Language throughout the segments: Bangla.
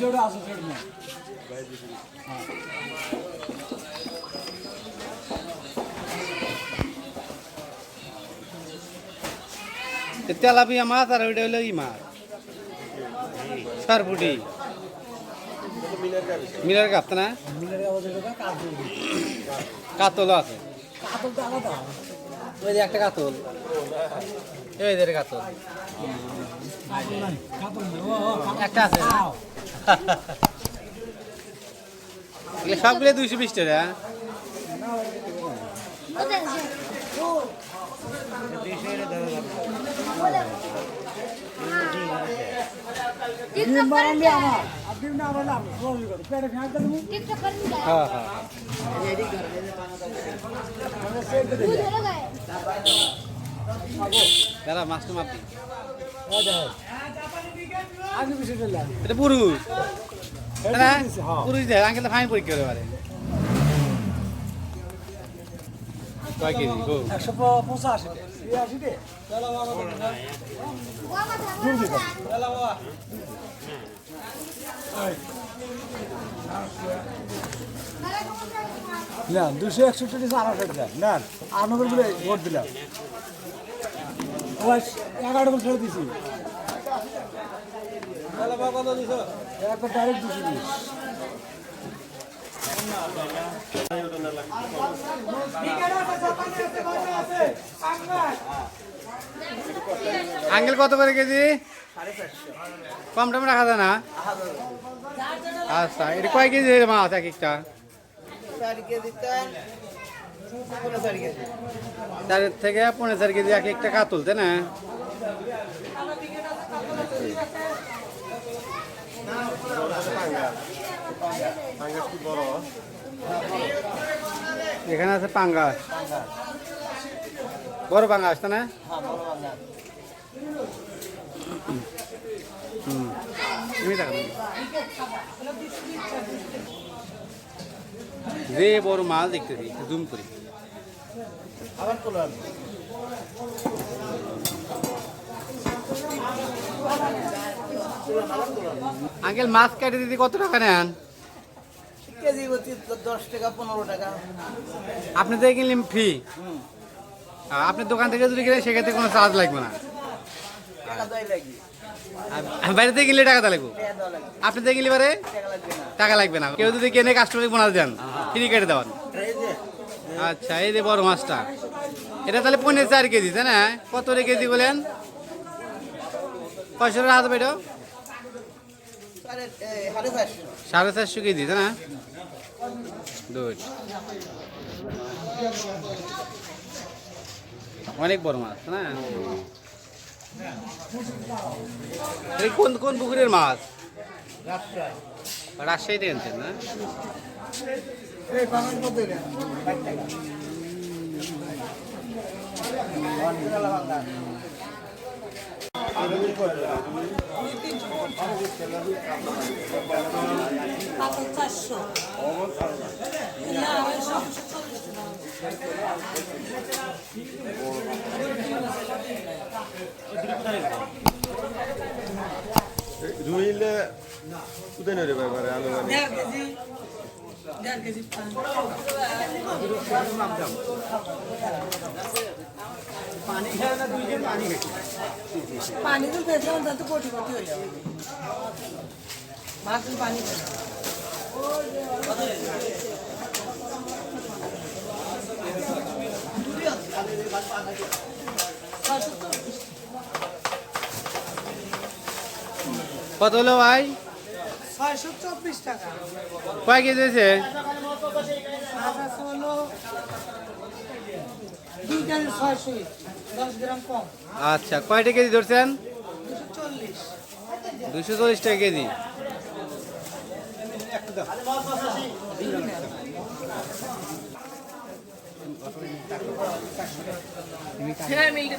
জোড়া আছে জোড়া হ্যাঁ। তেলাপিয়া মাছ আর ওইটা হইল ই মাছ। সারপুটি। মিলার কাপ না? কাতল। আছে। কাতল আলাদা। ওই যে একটা কাতল। এই যে কাতল। একটা আছে। সবগুলো দুইশো বিশ টাকা। হ্যাঁ হ্যাঁ দাদা মাছটা মাপি এটা পুরুষ। পুরুষ দেয় আঙ্কেল ফাইন পরীক্ষা করে পারে কয় কেজি গো একশো পঁচাশি রে না দুশো একষট্টি দিয়েছে আড়াইশো দেন না আট বলে ভোট দিলাম। ওই এগারো নম্বর ছেড়ে দিছি। একবার ডাইরেক্ট দুশো দিস আঙ্কেল কত করে কেজি? কম টম রাখা যায় না? আচ্ছা এটা কয় কেজি মাছ এক একটা? চার থেকে পনেরো চার কেজি এক একটা কাতল তাই না? এখানে আছে পাঙ্গাস। বড় পাঙ্গাস তাই না? হুম। তুমি দেখো। যে বড় মাছ দেখতেছি জুম করি। আবার আঙ্কেল মাছ কেটে দিতে কত টাকা নেন? কেজি দশ টাকা পনেরো টাকা। আপনি থেকে কিনলেন ফ্রি আপনার দোকান থেকে যদি কিনে সেক্ষেত্রে কোনো চার্জ লাগবে না। টাকা লাগবে আর বাইরে থেকে কিনলে টাকা লাগবে? আপনি থেকে কিনলে পারে টাকা লাগবে না। কেউ যদি কেনে কাস্টমারকে বোনাস দেন ফ্রি কেটে দেওয়ান। আচ্ছা এই যে বড় মাছটা। এটা তাহলে পনেরো চার কেজি, তাই না? কত কেজি বলেন? কয়শো টাকা হাতে পেটো? সাড়ে চারশো কেজি, তাই না? অনেক বড় মাছ না? এই কোন কোন পুকুরের মাছ? রাজশাহী। আনছেন না? চারশো। না ধুইলে কোথায় এবারে আনুমানিক দেড় কেজি দেড় কেজি পানি। তো খেয়েছে অন্তত কোটি কোটি হয়ে যাবে। মাছ পানি খেয়ে কত হলো ভাই? ছয়শো চব্বিশ টাকা। কয় কেজি হয়েছে? আচ্ছা কয়টা কেজি ধরছেন? দুশো চল্লিশ টাকা কেজি।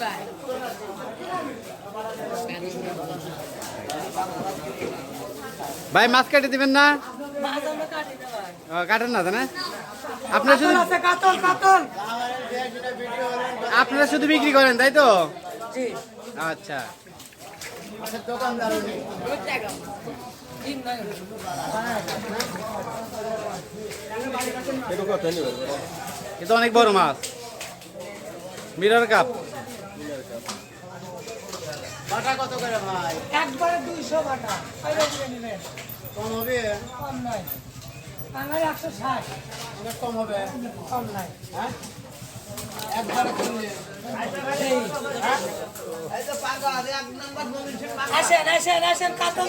ভাই ভাই মাছ কেটে দিবেন না? কাটেন না তাই না? আপনারা শুধু আপনারা শুধু বিক্রি করেন তাই তো? আচ্ছা। নাই এটা অনেক বড় মাছ। মিরর কাপ বাটা কত করে একবারে 200 বাটা। কম হবে? কম হ্যাঁ? হবে? হ্যাঁ? একবারে আসেন আসেন কাতল